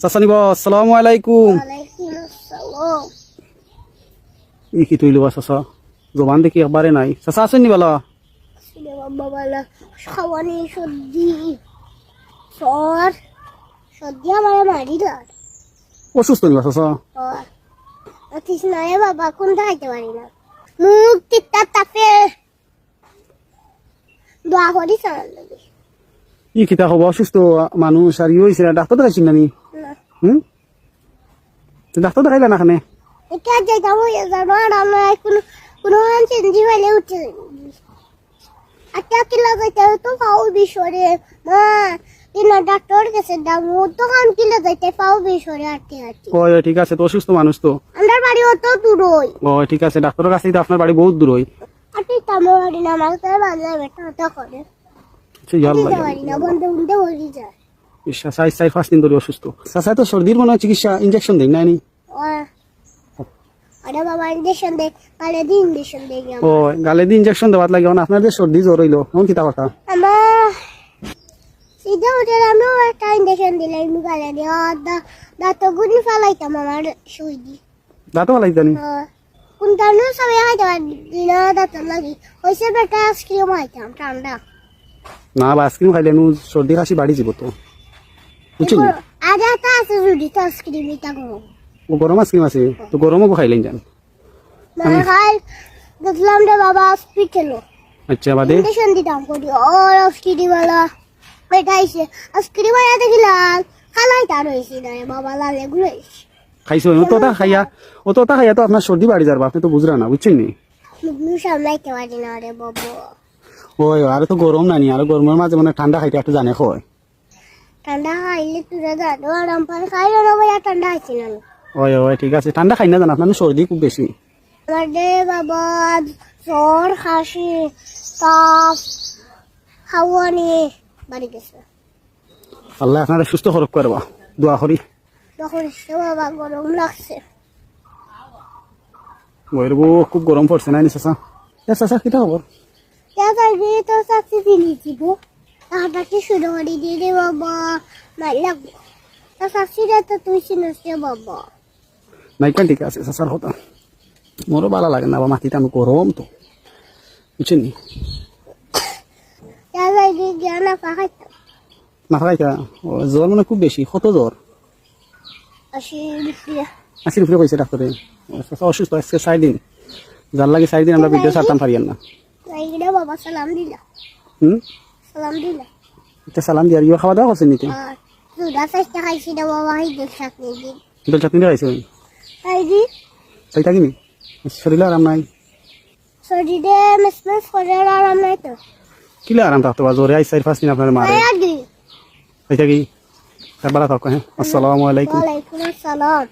চাচা নিব আসসালামু আলাইকুম। ই কি তুই লিবা চাচা জবান দেখি একবারে নাই। চাচা আছেন নি বলা অসুস্থ নিবা অথিস বাবা কোন খাইতে পারি না। মুখ তিতা তাপে। দোয়া করি ই কিতা হব অসুস্থ মানুষ আর ই হয়েছে ডাক্তার দেখাইছি না হুম? ডাক্তার দেখাইলা না খানে? এটা যেটা আর আমরা কোনো কোনো চেঞ্জি হলে উঠে আচ্ছা কিলা যাইতে তো পাও বিশরে মা দিনা ডাক্তার কাছে দাম তো কান কিলা যাইতে পাও বিশরে আটকে আটকে ওই ঠিক আছে তো অসুস্থ মানুষ তো। আমার বাড়ি অত দূরই। ওই ঠিক আছে ডাক্তারের কাছে তো আপনার বাড়ি বহুত দূর আর তুই তামো বাড়ি না আমার তার বাজার বেটা হতা করে। দিতে পারি না বন্ধ বন্ধ বলি যায় চাই চাই পাঁচ দিন ধরে অসুস্থ। চাচা তো সর্দির মনে হয় চিকিৎসা ইঞ্জেকশন ও গালে দিয়ে ইঞ্জেকশন দেওয়ার লাগে এখন আপনার যে সর্দি জ্বর হইল এখন কিতা কথা? আমার সিধা উঠে আমিও একটা ইঞ্জেকশন দিলাম গালে দিয়ে দাঁত গুলি ফেলাইতাম আমার সুই দি দাঁতো ভালো জানি কোন কারণে সবাই খাইতে পারি না দাঁত লাগি। হয়েছে বেটা আইসক্রিম খাইতাম ঠান্ডা। না আইসক্রিম খাইলে সর্দি কাশি বাড়ি যাব তো। বুঝছেন? আজ একটা আছে যদি তো আইসক্রিম এটা ও গরম আইসক্রিম আছে। তো গরমও খাইলেন যান মানে খাই দেখলাম রে বাবা হসপিটালও আচ্ছা বাদে? ইঞ্জেকশন দিতাম করি ওর আইসক্রিমওয়ালা বেটা আইসে আইসক্রিমওয়ালা দেখলাম খালাই তার হয়েছে না বাবা লালে ঘুরেছে খাইছো তো তা খাইয়া ও তো তা খাইয়া তো আপনার সর্দি বাড়ি যাবে আপনি তো বুঝরা না বুঝছেন নি? সামলাইতে পারি না রে বাবু। ওই আর তো গরম নানি আর গরমের মাঝে মানে ঠান্ডা খাইতে একটু জানে হয় ঠান্ডা খাইলে তুরা জানো আরাম পান খাইলে না ভাইয়া ঠান্ডা খাইছি না? ওই ওই ঠিক আছে। ঠান্ডা খাই না জান আপনার সর্দি খুব বেশি। বাবা জ্বর খাসি তাপ খাওয়ানি বাড়ি গেছে। আল্লাহ আপনারা সুস্থ খরচ করবা। দোয়া করি। তখন সে বাবা গরম লাগছে। খুব গরম পড়ছে না নি চাচা? এ চাচা কিটা খবর? তারপরে তো চাকরি দিলি দিব। তাহাটাকে শুরু করে দিয়ে রে বাবা। মার লাগবো তা তুই চিনিস বাবা। নাইকান ঠিক আছে চাচার কথা মোরও ভালো লাগে না বা মাটিতে আমি গরম তো। বুঝছেন ও জ্বর মানে খুব বেশি কত জ্বর? আসি রুপিয়া আশি রুপিয়া কইছে ডাক্তারে। অসুস্থ আজকে চার দিন। যার লাগে চার দিন আমরা ভিডিও ছাড়তাম পারিয়ান না। বাবা সালাম দিলা। হুম? সালাম দিলা এটা সালাম আর ইয়ে খাওয়া দাওয়া করছেন নিতে দুটা চেষ্টা খাইছি না বাবা হাইদের চাকরি দিন। দল চাটনি খাইছে তাই দি তাই থাকিনি? শরীরে আরাম নাই? শরীরে মেসমেস করে আরাম নাই তো। কিলে আরাম থাকতো বা? জ্বরে আই চার পাঁচ দিন আপনার মারে। তাই দি থাকি? একবার থাকো হ্যাঁ। আসসালামু আলাইকুম। ওয়ালাইকুম আসসালাম।